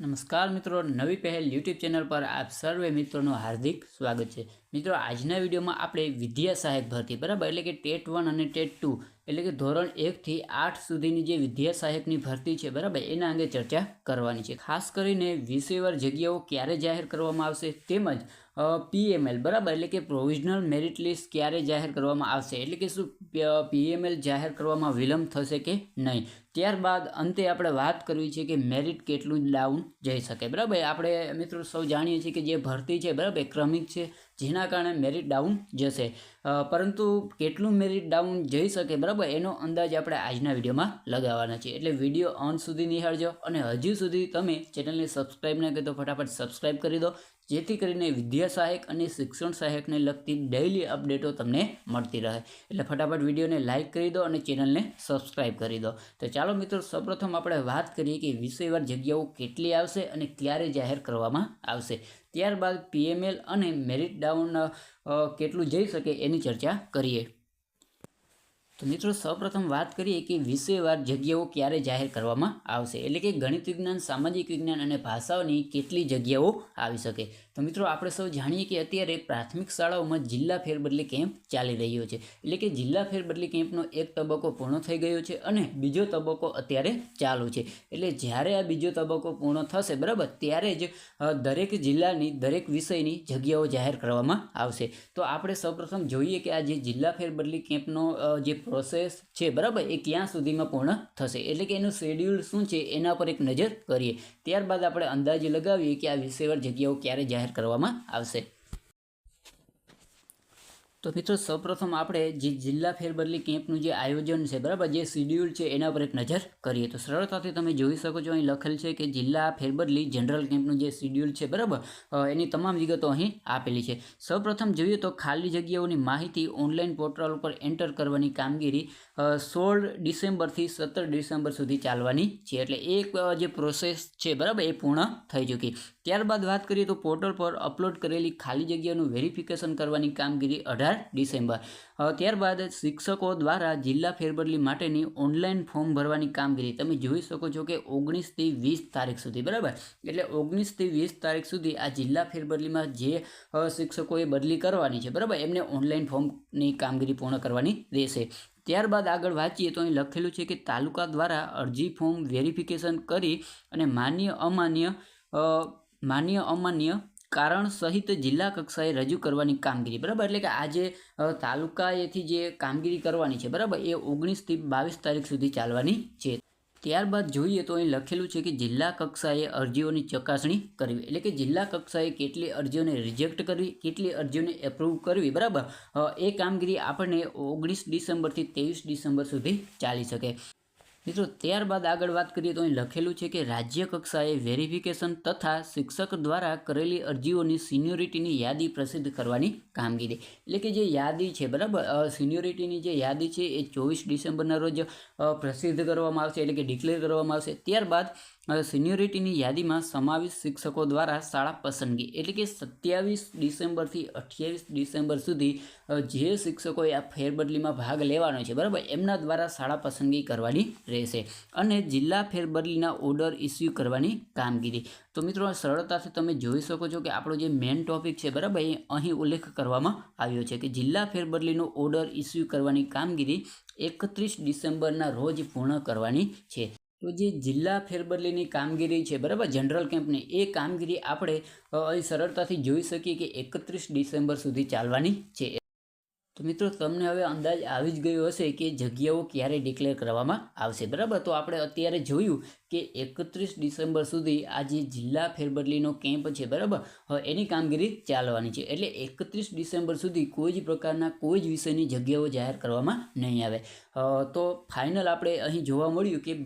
નમસ્કાર મિત્રો, નવી પહેલ યુટ્યુબ ચેનલ પર આપ સર્વે મિત્રોનું હાર્દિક સ્વાગત છે. મિત્રો, આજના વિડીયોમાં આપણે વિદ્યા સહાયક ભરતી, બરાબર? એટલે કે ટેટ વન અને ટેટ ટુ, એટલે કે ધોરણ એકથી આઠ સુધીની જે વિદ્યા સહાયકની ભરતી છે, બરાબર? એના અંગે ચર્ચા કરવાની છે. ખાસ કરીને વિષયવાર જગ્યાઓ ક્યારે જાહેર કરવામાં આવશે તેમજ પીએમએલ બરાબર? એટલે કે પ્રોવિઝનલ મેરિટ લિસ્ટ ક્યારે જાહેર કરવામાં આવશે? એટલે કે શું પીએમએલ જાહેર કરવામાં વિલંબ થશે કે નહીં? ત્યારબાદ અંતે આપણે વાત કરવી છે કે મેરિટ કેટલું ડાઉન જઈ શકે, બરાબર? આપણે, મિત્રો, સૌ જાણીએ છીએ કે જે ભરતી છે, બરાબર? ક્રમિક છે, જેના કારણે મેરિટ ડાઉન જશે. પરંતુ કેટલું મેરિટ ડાઉન જઈ શકે, બરાબર? એનો અંદાજ આપણે આજના વિડીયોમાં લગાવવાના છે એટલે વીડિયો અંત સુધી નિહાળજો અને હજુ સુધી તમે ચેનલને સબસ્ક્રાઈબ ન કરી તો ફટાફટ સબસ્ક્રાઈબ કરી દો. જેથી કરીને વિદ્યા સહાયક અને શિક્ષણ સહાયકને લગતી ડેઇલી અપડેટો તમને મળતી રહે. એટલે ફટાફટ વિડીયોને લાઇક કરી દો અને ચેનલને સબસ્ક્રાઈબ કરી દો. તો ચાલો મિત્રો, સૌપ્રથમ આપણે વાત કરીએ કે વિષયવાર જગ્યાઓ કેટલી આવશે અને ક્યારે જાહેર કરવામાં આવશે. ત્યારબાદ પીએમએલ અને મેરિટ ડાઉન કેટલું જઈ શકે એની ચર્ચા કરીએ. તો મિત્રો, સૌપ્રથમ વાત કરીએ કે વિષયવાર જગ્યાઓ ક્યારે જાહેર કરવામાં આવશે. એટલે કે ગણિત વિજ્ઞાન, સામાજિક વિજ્ઞાન અને ભાષાઓની કેટલી જગ્યાઓ આવી શકે. તો મિત્રો, આપણે સૌ જાણીએ કે અત્યારે પ્રાથમિક શાળાઓમાં જિલ્લા ફેરબદલી કેમ્પ ચાલી રહ્યો છે. એટલે કે જિલ્લા ફેરબદલી કેમ્પનો એક તબક્કો પૂર્ણ થઈ ગયો છે અને બીજો તબક્કો અત્યારે ચાલુ છે. એટલે જ્યારે આ બીજો તબક્કો પૂર્ણ થશે, બરાબર, ત્યારે જ દરેક જિલ્લાની દરેક વિષયની જગ્યાઓ જાહેર કરવામાં આવશે. તો આપણે સૌપ્રથમ જોઈએ કે આ જે જિલ્લા ફેરબદલી કેમ્પનો જે પ્રોસેસ છે, બરાબર, એ ક્યાં સુધીમાં પૂર્ણ થશે? એટલે કે એનું શેડ્યુલ શું છે, એના પર એક નજર કરીએ. ત્યારબાદ આપણે અંદાજે લગાવીએ કે આ વિષયવાર જગ્યાઓ ક્યારે જાહેર કરવામાં આવશે તો મિત્રો સૌપ્રથમ આપણે જે જિલ્લા ફેરબદલી કેમ્પનું જે આયોજન છે, બરાબર? જે શિડ્યુલ છે, એના પર એક નજર કરીએ. તો સરળતાથી તમે જોઈ શકો છો, અહીં લખેલ છે કે જિલ્લા ફેરબદલી જનરલ કેમ્પનું જે શિડ્યુલ છે, બરાબર? એની તમામ વિગતો અહીં આપેલી છે. સૌપ્રથમ જોઈએ તો ખાલી જગ્યાઓની માહિતી ઓનલાઈન પોર્ટલ ઉપર એન્ટર કરવાની કામગીરી સોળ ડિસેમ્બરથી સત્તર ડિસેમ્બર સુધી ચાલવાની છે. એટલે એક જે પ્રોસેસ છે, બરાબર, એ પૂર્ણ થઈ ચૂકી. ત્યારબાદ વાત કરીએ તો પોર્ટલ પર અપલોડ કરેલી ખાલી જગ્યાનું વેરિફિકેશન કરવાની કામગીરી અઢાર ડિસેમ્બર. ત્યારબાદ શિક્ષકો દ્વારા જિલ્લા ફેરબદલી માટેની ઓનલાઈન ફોર્મ ભરવાની કામગીરી. તમે જોઈ શકો છો કે ઓગણીસથી વીસ તારીખ સુધી, બરાબર? એટલે ઓગણીસથી વીસ તારીખ સુધી આ જિલ્લા ફેરબદલીમાં જે શિક્ષકોએ બદલી કરવાની છે, બરાબર? એમને ઓનલાઈન ફોર્મની કામગીરી પૂર્ણ કરવાની રહેશે. ત્યારબાદ આગળ વાંચીએ તો અહીં લખેલું છે કે તાલુકા દ્વારા અરજી ફોર્મ વેરિફિકેશન કરી અને માન્ય, અમાન્ય માન્ય, અમાન્ય કારણ સહિત જિલ્લા કક્ષાએ રજૂ કરવાની કામગીરી, બરાબર? એટલે કે આજે તાલુકાએથી જે કામગીરી કરવાની છે, બરાબર? એ ઓગણીસથી બાવીસ તારીખ સુધી ચાલવાની છે. ત્યારબાદ જોઈએ તો અહીં લખેલું છે કે જિલ્લા કક્ષાએ અરજીઓની ચકાસણી કરવી. એટલે કે જિલ્લા કક્ષાએ કેટલી અરજીઓને રિજેક્ટ કરવી, કેટલી અરજીઓને એપ્રૂવ કરવી, બરાબર? એ કામગીરી આપણને ઓગણીસ ડિસેમ્બરથી ત્રેવીસ ડિસેમ્બર સુધી ચાલી શકે. મિત્રો, ત્યારબાદ આગળ વાત કરીએ તો અહીં લખેલું છે કે રાજ્ય કક્ષાએ વેરિફિકેશન તથા શિક્ષક દ્વારા કરેલી અરજીઓની સિન્યોરિટીની યાદી પ્રસિદ્ધ કરવાની કામગીરી. એટલે કે જે યાદી છે, બરાબર? સિન્યોરિટીની જે યાદી છે, એ ચોવીસ ડિસેમ્બરના રોજ પ્રસિદ્ધ કરવામાં આવશે એટલે કે ડિક્લેર કરવામાં આવશે. ત્યારબાદ સિન્યોરિટીની યાદીમાં સમાવિષ્ટ શિક્ષકો દ્વારા શાળા પસંદગી. એટલે કે સત્યાવીસ ડિસેમ્બરથી અઠ્યાવીસ ડિસેમ્બર સુધી જે શિક્ષકોએ આ ફેરબદલીમાં ભાગ લેવાનો છે, બરાબર? એમના દ્વારા શાળા પસંદગી કરવાની રહેશે અને જિલ્લા ફેરબદલીના ઓર્ડર ઇસ્યુ કરવાની કામગીરી. તો મિત્રો, સરળતાથી તમે જોઈ શકો છો કે આપણો જે મેઇન ટોપિક છે, બરાબર, એ અહીં ઉલ્લેખ કરવામાં આવ્યો છે કે જિલ્લા ફેરબદલીનો ઓર્ડર ઇસ્યુ કરવાની કામગીરી એકત્રીસ ડિસેમ્બરના રોજ પૂર્ણ કરવાની છે. તો જે જિલ્લા ફેરબદલીની કામગીરી છે, બરાબર, જનરલ કેમ્પની, એ કામગીરી આપણે સરળતાથી જોઈ શકીએ કે એકત્રીસ ડિસેમ્બર સુધી ચાલવાની છે. તો મિત્રો, તમને હવે અંદાજ આવી જ ગયો હશે કે જગ્યાઓ ક્યારે ડિક્લેર કરવામાં આવશે. બરાબર? તો આપણે અત્યારે જોયું કે એકત્રીસ ડિસેમ્બર સુધી આ જે જિલ્લા ફેરબદલીનો કેમ્પ છે, બરાબર? એની કામગીરી ચાલવાની છે. એટલે એકત્રીસ ડિસેમ્બર સુધી કોઈ જ પ્રકારના કોઈ જ વિષયની જગ્યાઓ જાહેર કરવામાં નહીં આવે. તો ફાઇનલ આપણે અહીં જોવા મળ્યું કે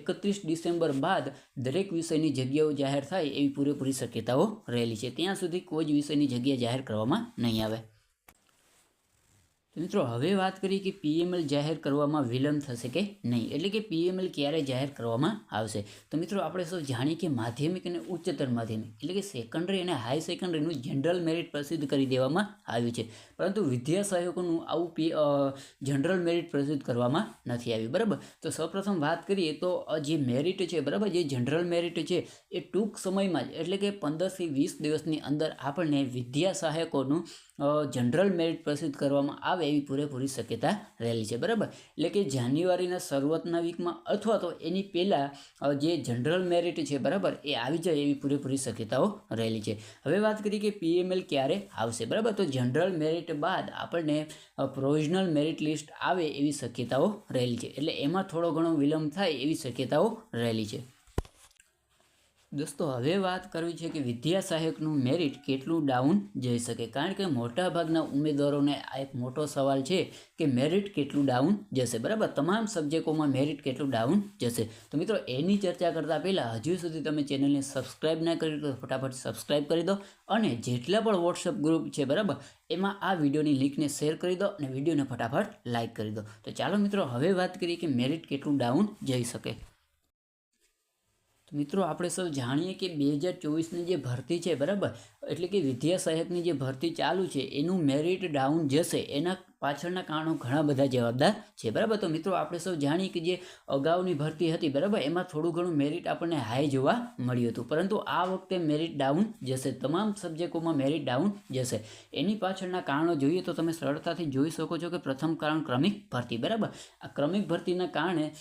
એકત્રીસ ડિસેમ્બર બાદ દરેક વિષયની જગ્યાઓ જાહેર થાય એવી પૂરેપૂરી શક્યતાઓ રહેલી છે. ત્યાં સુધી કોઈ જ વિષયની જગ્યા જાહેર કરવામાં નહીં આવે. તો મિત્રો, હવે વાત કરીએ કે પીએમએલ જાહેર કરવામાં વિલંબ થશે કે નહીં? એટલે કે પીએમએલ ક્યારે જાહેર કરવામાં આવશે? તો મિત્રો, આપણે સૌ જાણીએ કે માધ્યમિક અને ઉચ્ચતર માધ્યમિક, એટલે કે સેકન્ડરી અને હાઈ સેકન્ડરીનું જનરલ મેરિટ પ્રસિદ્ધ કરી દેવામાં આવ્યું છે. પરંતુ વિદ્યા સહાયકોનું આવું પી જનરલ મેરિટ પ્રસિદ્ધ કરવામાં નથી આવ્યું, બરાબર? તો સૌપ્રથમ વાત કરીએ તો જે મેરિટ છે, બરાબર? જે જનરલ મેરિટ છે, એ ટૂંક સમયમાં જ, એટલે કે પંદરથી વીસ દિવસની અંદર આપણને વિદ્યા સહાયકોનું જનરલ મેરિટ પ્રસિદ્ધ કરવામાં આવે એવી પૂરેપૂરી શક્યતા રહેલી છે, બરાબર? એટલે કે જાન્યુઆરીના શરૂઆતના વીકમાં અથવા તો એની પહેલાં જે જનરલ મેરિટ છે, બરાબર, એ આવી જાય એવી પૂરેપૂરી શક્યતાઓ રહેલી છે. હવે વાત કરીએ કે પીએમએલ ક્યારે આવશે, બરાબર? તો જનરલ મેરિટ બાદ આપણને પ્રોવિઝનલ મેરિટ લિસ્ટ આવે એવી શક્યતાઓ રહેલી છે. એટલે એમાં થોડો ઘણો વિલંબ થાય એવી શક્યતાઓ રહેલી છે. દોસ્તો, હવે વાત કરવી છે કે વિદ્યા સહાયકનું મેરિટ કેટલું ડાઉન જઈ શકે. કારણ કે મોટાભાગના ઉમેદવારોને આ એક મોટો સવાલ છે કે મેરિટ કેટલું ડાઉન જશે. બરાબર? તમામ સબ્જેક્ટોમાં મેરિટ કેટલું ડાઉન જશે? તો મિત્રો, એની ચર્ચા કરતાં પહેલાં હજુ સુધી તમે ચેનલને સબસ્ક્રાઇબ ના કરી તો ફટાફટ સબસ્ક્રાઇબ કરી દો અને જેટલા પણ વોટ્સઅપ ગ્રુપ છે, બરાબર? એમાં આ વિડીયોની લિંકને શેર કરી દો અને વિડીયોને ફટાફટ લાઇક કરી દો. તો ચાલો મિત્રો, હવે વાત કરીએ કે મેરિટ કેટલું ડાઉન જઈ શકે. મિત્રો આપણે સૌ જાણીએ કે બે હજાર ચોવીસની જે ભરતી છે, બરાબર? એટલે કે વિદ્યા સહાયકની જે ભરતી ચાલુ છે, એનું મેરિટ ડાઉન જશે. એના પાછળના કારણો ઘણા બધા જવાબદાર છે. બરાબર? તો મિત્રો, આપણે સૌ જાણીએ કે જે અગાઉની ભરતી હતી, બરાબર? એમાં થોડું ઘણું મેરિટ આપણને હાઈ જોવા મળ્યું હતું. પરંતુ આ વખતે મેરિટ ડાઉન જશે. તમામ સબ્જેક્ટોમાં મેરિટ ડાઉન જશે. એની પાછળના કારણો જોઈએ તો તમે સરળતાથી જોઈ શકો છો કે પ્રથમ કારણ ક્રમિક ભરતી. બરાબર? આ ક્રમિક ભરતીના કારણે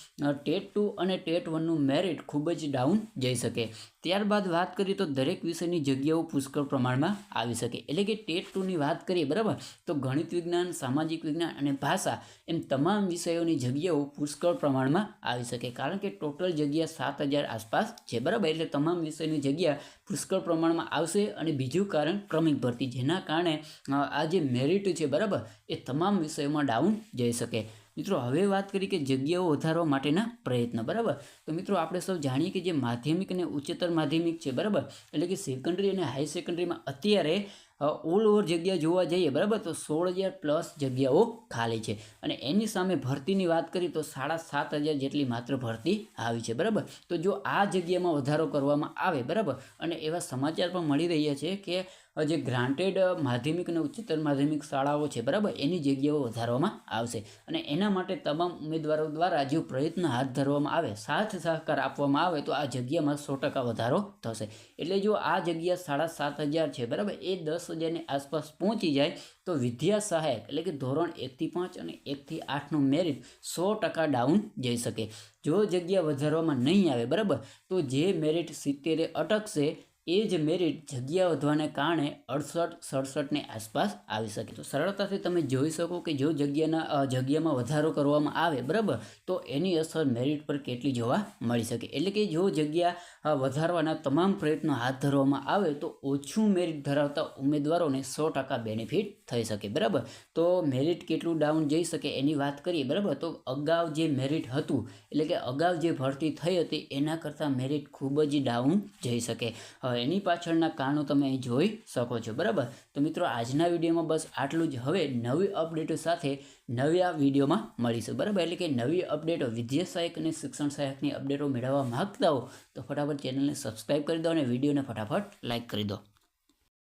ટેટ ટુ અને ટેટ વનનું મેરિટ ખૂબ જ ડાઉન જઈ શકે. ત્યારબાદ વાત કરીએ તો દરેક વિષયની જગ્યાઓ પુષ્કળ પ્રમાણમાં આવી શકે. એટલે કે ટેટ ટુની વાત કરીએ, બરાબર? તો ગણિત વિજ્ઞાન, સામાજિક વિજ્ઞાન અને ભાષા એમ તમામ વિષયોની જગ્યાઓ પુષ્કળ પ્રમાણમાં આવી શકે. કારણ કે ટોટલ જગ્યા સાત હજાર આસપાસ છે, બરાબર? એટલે તમામ વિષયની જગ્યા પુષ્કળ પ્રમાણમાં આવશે અને બીજું કારણ ક્રમિક ભરતી. જેના કારણે આ જે મેરિટ છે, બરાબર? એ તમામ વિષયોમાં ડાઉન જઈ શકે. મિત્રો, હવે વાત કરી કે જગ્યાઓ વધારવા માટેના પ્રયત્ન, બરાબર? તો મિત્રો, આપણે સૌ જાણીએ કે જે માધ્યમિક અને ઉચ્ચતર માધ્યમિક છે, બરાબર? એટલે કે સેકન્ડરી અને હાઈ સેકન્ડરીમાં અત્યારે ઓલ ઓવર જગ્યા જોવા જઈએ, બરાબર? તો સોળ હજાર પ્લસ જગ્યાઓ ખાલી છે. અને એની સામે ભરતીની વાત કરીએ તો સાડા સાત હજાર જેટલી માત્ર ભરતી આવી છે, બરાબર? તો જો આ જગ્યામાં વધારો કરવામાં આવે, બરાબર? અને એવા સમાચાર પણ મળી રહ્યા છે કે જે ગ્રાન્ટેડ માધ્યમિક અને ઉચ્ચતર માધ્યમિક શાળાઓ છે, બરાબર? એની જગ્યાઓ વધારવામાં આવશે. અને એના માટે તમામ ઉમેદવારો દ્વારા જો પ્રયત્ન હાથ ધરવામાં આવે, સાથ સહકાર આપવામાં આવે, તો આ જગ્યામાં સો ટકા વધારો થશે. એટલે જો આ જગ્યા સાડા સાત હજાર છે, બરાબર? એ દસ હજારની આસપાસ પહોંચી જાય, તો વિદ્યા સહાયક, એટલે કે ધોરણ એકથી પાંચ અને એકથી આઠનું મેરિટ સો ટકા ડાઉન જઈ શકે. જો જગ્યા વધારવામાં નહીં આવે, બરાબર? તો જે મેરિટ સિત્તેરે અટકશે એ જ મેરિટ જગ્યા વધવાને કારણે અડસઠ, સડસઠની આસપાસ આવી શકે. તો સરળતાથી તમે જોઈ શકો કે જો જગ્યાના જગ્યામાં વધારો કરવામાં આવે, બરાબર, તો એની અસર મેરિટ પર કેટલી જોવા મળી શકે. એટલે કે જો જગ્યા વધારવાના તમામ પ્રયત્નો હાથ ધરવામાં આવે, તો ઓછું મેરિટ ધરાવતા ઉમેદવારોને સો ટકા બેનિફિટ થઈ શકે, બરાબર. તો મેરિટ કેટલું ડાઉન જઈ શકે એની વાત કરીએ, બરાબર, તો અગાઉ જે મેરિટ હતું, એટલે કે અગાઉ જે ભરતી થઈ હતી, એના કરતાં મેરિટ ખૂબ જ ડાઉન જઈ શકે. એની પાછળના કારણો તમે અહીં જોઈ શકો છો, બરાબર? તો મિત્રો, આજના વિડીયોમાં બસ આટલું જ. હવે નવી અપડેટો સાથે નવા વિડીયોમાં મળીશું, બરાબર? એટલે કે નવી અપડેટો વિદ્યા સહાયક અને શિક્ષણ સહાયકની અપડેટો મેળવવા માગતા હો, તો ફટાફટ ચેનલને સબસ્ક્રાઈબ કરી દો અને વિડીયોને ફટાફટ લાઇક કરી દો.